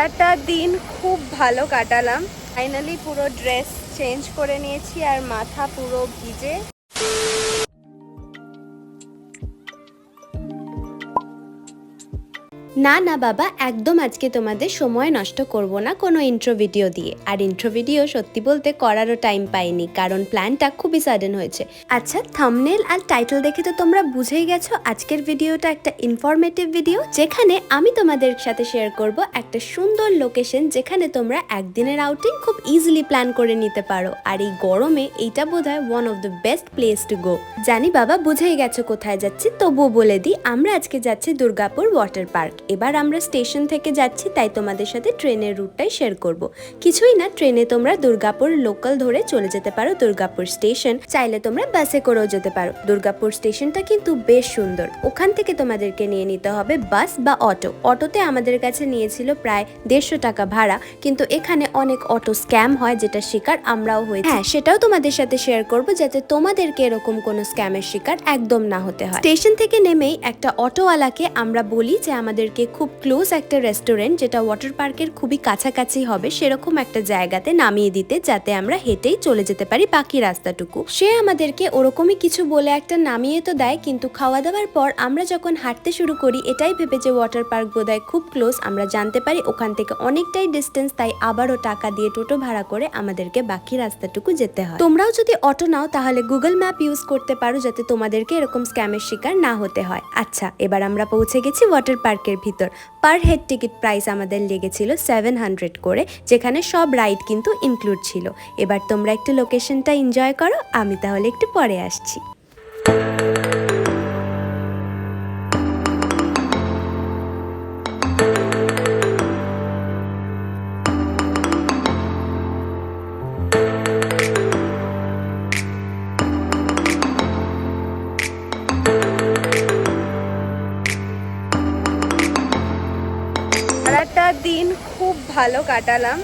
সারাটা দিন খুব ভালো কাটালাম। ফাইনালি পুরো ড্রেস চেঞ্জ করে নিয়েছি আর মাথা পুরো ভিজে। না না বাবা, একদম আজকে তোমাদের সময় নষ্ট করব না কোনো ইন্ট্রো ভিডিও দিয়ে। আর ইন্ট্রো ভিডিও সত্যি বলতে করারও টাইম পাইনি, কারণ প্ল্যানটা খুবই সাডেন হয়েছে। আচ্ছা থামনেল আর টাইটেল দেখে তো তোমরা বুঝেই গেছো, আজকের ভিডিওটা একটা ইনফরমেটিভ ভিডিও যেখানে আমি তোমাদের সাথে শেয়ার করব একটা সুন্দর লোকেশন যেখানে তোমরা একদিনের আউটিং খুব ইজিলি প্ল্যান করে নিতে পারো। আর এই গরমে এইটা বোধ হয় one of the best place to go জানি বাবা, বুঝেই গেছো কোথায় যাচ্ছি, তবুও বলে দিই, আমরা আজকে যাচ্ছি দুর্গাপুর ওয়াটার পার্ক এবার আমরা স্টেশন থেকে যাচ্ছি, তাই তোমাদের সাথে ট্রেনের রুটটাই শেয়ার করব। কিছুই না, ট্রেনে তোমরা দুর্গাপুর লোকাল ধরে চলে যেতে পারো, দুর্গাপুর স্টেশন। চাইলে তোমরা বাসে করেও যেতে পারো। দুর্গাপুর স্টেশনটা কিন্তু বেশ সুন্দর। ওখান থেকে তোমাদেরকে নিয়ে নিতে হবে বাস বা অটো অটোতে আমাদের কাছে নিয়েছিল প্রায় দেড়শো টাকা ভাড়া, কিন্তু এখানে অনেক অটো স্ক্যাম হয়, যেটা শিকার আমরাও হয়েছি। হ্যাঁ সেটাও তোমাদের সাথে শেয়ার করব, যাতে তোমাদেরকে এরকম কোনো স্ক্যামের শিকার একদম না হতে হয়। স্টেশন থেকে নেমেই একটা অটোওয়ালাকে আমরা বলি, যে আমাদেরকে খুব ক্লোজ একটা রেস্টুরেন্ট যেটা ওয়াটার পার্কের খুবই কাছাকাছি হবে, সেরকম একটা জায়গাতে নামিয়ে দিতে যাতে আমরা হেঁটেই চলে যেতে পারি বাকি রাস্তাটুকু। সে আমাদেরকে ওরকমই কিছু বলে একটা নামিয়ে তো দেয়, কিন্তু খাওয়া দাওয়ার পর আমরা যখন হাঁটতে শুরু করি, এটাই ভেবে যে ওয়াটার পার্ক বোধহয় খুব ক্লোজ, আমরা জানতে পারি ওখান থেকে অনেকটাই ডিস্টেন্স, তাই আবারও টাকা দিয়ে টোটো ভাড়া করে আমাদেরকে বাকি রাস্তাটুকু যেতে হয়। তোমরাও যদি অটো নাও, তাহলে গুগল ম্যাপ ইউজ করতে পারো যাতে তোমাদেরকে এরকম স্ক্যামের শিকার না হতে হয়। আচ্ছা এবার আমরা পৌঁছে গেছি ওয়াটার পার্কের ভিতর। পার হেড টিকিট প্রাইস আমাদের লেগেছিল সেভেন হান্ড্রেড করে, যেখানে সব রাইড কিন্তু ইনক্লুড ছিল। এবার তোমরা একটু লোকেশনটা এনজয় করো, আমি তাহলে একটু পরে আসছি। সারাটা দিন খুব ভালো কাটালাম।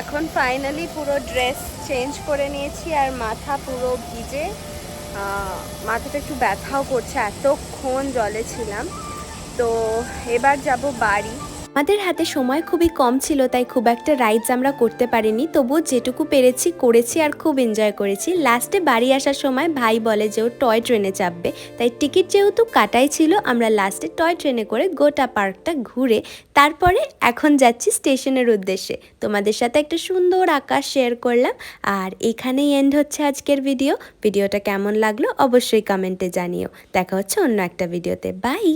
এখন ফাইনালি পুরো ড্রেস চেঞ্জ করে নিয়েছি আর মাথা পুরো ভিজে। মাথাটা একটু ব্যথাও করছে, এতক্ষণ জলে ছিলাম। তো এবার যাব বাড়ি। আমাদের হাতে সময় খুবই কম ছিল, তাই খুব একটা রাইডস আমরা করতে পারিনি। তবুও যেটুকু পেরেছি, করেছি আর খুব এনজয় করেছি। লাস্টে বাড়ি আসার সময় ভাই বলে যে ও টয় ট্রেনে চাপবে। তাই টিকিট যেহেতু কাটাই ছিল, আমরা লাস্টে টয় ট্রেনে করে গোটা পার্কটা ঘুরে তারপরে এখন যাচ্ছি স্টেশনের উদ্দেশ্যে। তোমাদের সাথে একটা সুন্দর আকাশ শেয়ার করলাম। আর এখানেই এন্ড হচ্ছে আজকের ভিডিও ভিডিওটা কেমন লাগল অবশ্যই কমেন্টে জানিও। দেখা হচ্ছে অন্য একটা ভিডিওতে বাই